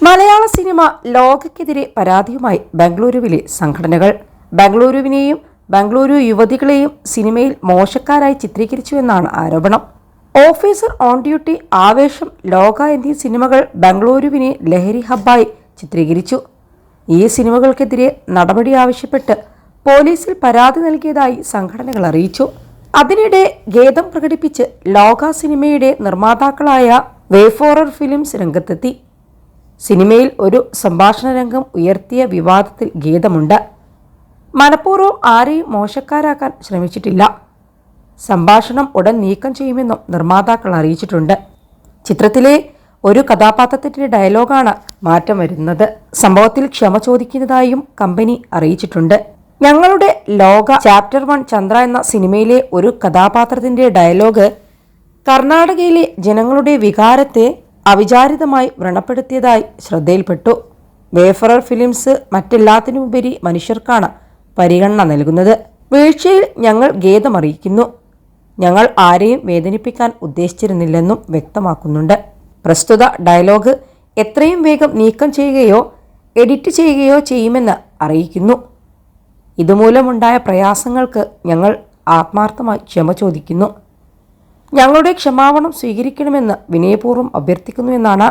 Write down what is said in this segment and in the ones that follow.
മലയാള cinema ലോകയ്ക്കെതിരെ പരാതിയുമായി ബംഗളൂരുവിലെ സംഘടനകൾ. ബംഗളൂരുവിനെയും ബംഗളൂരു യുവതികളെയും സിനിമയിൽ മോശക്കാരായി ചിത്രീകരിച്ചുവെന്നാണ് ആരോപണം. ഓഫീസർ ഓൺ ഡ്യൂട്ടി ആവേശം ലോക എന്നീ സിനിമകൾ ബംഗളൂരുവിനെ ലഹരി ഹബ്ബായി ചിത്രീകരിച്ചു. ഈ സിനിമകൾക്കെതിരെ നടപടി ആവശ്യപ്പെട്ട് പോലീസിൽ പരാതി നൽകിയതായി സംഘടനകൾ അറിയിച്ചു. അതിനിടെ ഖേദം പ്രകടിപ്പിച്ച് ലോക സിനിമയുടെ നിർമ്മാതാക്കളായ വേഫോറർ ഫിലിംസ് രംഗത്തെത്തി. സിനിമയിൽ ഒരു സംഭാഷണ രംഗം ഉയർത്തിയ വിവാദത്തിൽ ഗീതമുണ്ട് മനഃപൂർവം ആരെയും മോശക്കാരാക്കാൻ ശ്രമിച്ചിട്ടില്ല. സംഭാഷണം ഉടൻ നീക്കം ചെയ്യുമെന്നും നിർമ്മാതാക്കൾ അറിയിച്ചിട്ടുണ്ട്. ചിത്രത്തിലെ ഒരു കഥാപാത്രത്തിന്റെ ഡയലോഗാണ് മാറ്റം വരുന്നത്. സംഭവത്തിൽ ക്ഷമ ചോദിക്കുന്നതായും കമ്പനി അറിയിച്ചിട്ടുണ്ട്. ഞങ്ങളുടെ ലോക ചാപ്റ്റർ വൺ ചന്ദ്ര എന്ന സിനിമയിലെ ഒരു കഥാപാത്രത്തിന്റെ ഡയലോഗ് കർണാടകയിലെ ജനങ്ങളുടെ വികാരത്തെ അവിചാരിതമായി വ്രണപ്പെടുത്തിയതായി ശ്രദ്ധയിൽപ്പെട്ടു. വേഫറർ ഫിലിംസ് മറ്റെല്ലാത്തിനുമുപരി മനുഷ്യർക്കാണ് പരിഗണന നൽകുന്നത്. വീഴ്ചയിൽ ഞങ്ങൾ ഖേദമറിയിക്കുന്നു. ഞങ്ങൾ ആരെയും വേദനിപ്പിക്കാൻ ഉദ്ദേശിച്ചിരുന്നില്ലെന്നും വ്യക്തമാക്കുന്നുണ്ട്. പ്രസ്തുത ഡയലോഗ് എത്രയും വേഗം നീക്കം ചെയ്യുകയോ എഡിറ്റ് ചെയ്യുകയോ ചെയ്യുമെന്ന് അറിയിക്കുന്നു. ഇതുമൂലമുണ്ടായ പ്രയാസങ്ങൾക്ക് ഞങ്ങൾ ആത്മാർത്ഥമായി ക്ഷമ ചോദിക്കുന്നു. ഞങ്ങളുടെ ക്ഷമാപണം സ്വീകരിക്കണമെന്ന് വിനയപൂർവം അഭ്യർത്ഥിക്കുന്നുവെന്നാണ്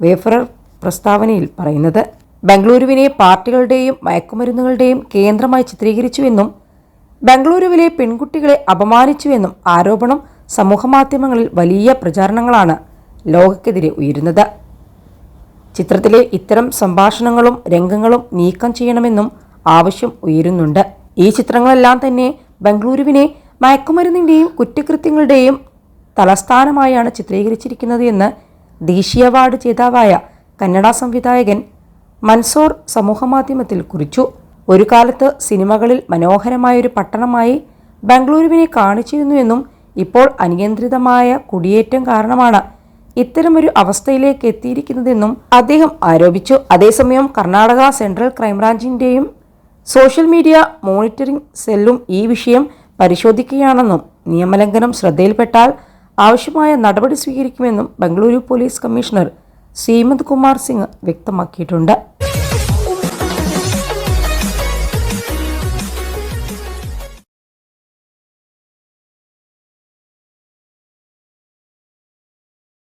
വേഫറർ പ്രസ്താവനയിൽ പറയുന്നത്. ബംഗളൂരുവിനെ പാർട്ടികളുടെയും മയക്കുമരുന്നുകളുടെയും കേന്ദ്രമായി ചിത്രീകരിച്ചുവെന്നും ബംഗളൂരുവിലെ പെൺകുട്ടികളെ അപമാനിച്ചുവെന്നും ആരോപണം സമൂഹമാധ്യമങ്ങളിൽ വലിയ പ്രചാരണങ്ങളാണ് ലോകക്കെതിരെ ഉയരുന്നത്. ചിത്രത്തിലെ ഇത്തരം സംഭാഷണങ്ങളും രംഗങ്ങളും നീക്കം ചെയ്യണമെന്നും ആവശ്യം ഉയരുന്നുണ്ട്. ഈ ചിത്രങ്ങളെല്ലാം തന്നെ ബംഗളൂരുവിനെ മയക്കുമരുന്നിന്റെയും കുറ്റകൃത്യങ്ങളുടെയും തലസ്ഥാനമായാണ് ചിത്രീകരിച്ചിരിക്കുന്നത് എന്ന് ദേശീയ അവാർഡ് ജേതാവായ കന്നഡ സംവിധായകൻ മൻസോർ സമൂഹമാധ്യമത്തിൽ കുറിച്ചു. ഒരു കാലത്ത് സിനിമകളിൽ മനോഹരമായൊരു പട്ടണമായി ബംഗളൂരുവിനെ കാണിച്ചിരുന്നുവെന്നും ഇപ്പോൾ അനിയന്ത്രിതമായ കുടിയേറ്റം കാരണമാണ് ഇത്തരമൊരു അവസ്ഥയിലേക്ക് എത്തിയിരിക്കുന്നതെന്നും അദ്ദേഹം ആരോപിച്ചു. അതേസമയം കർണാടക സെൻട്രൽ ക്രൈംബ്രാഞ്ചിന്റെയും സോഷ്യൽ മീഡിയ മോണിറ്ററിംഗ് സെല്ലും ഈ വിഷയം പരിശോധിക്കുകയാണെന്നും നിയമലംഘനം ശ്രദ്ധയിൽപ്പെട്ടാൽ ആവശ്യമായ നടപടി സ്വീകരിക്കുമെന്നും ബംഗളൂരു പോലീസ് കമ്മീഷണർ സീമന്ത് കുമാർ സിംഗ് വ്യക്തമാക്കിയിട്ടുണ്ട്.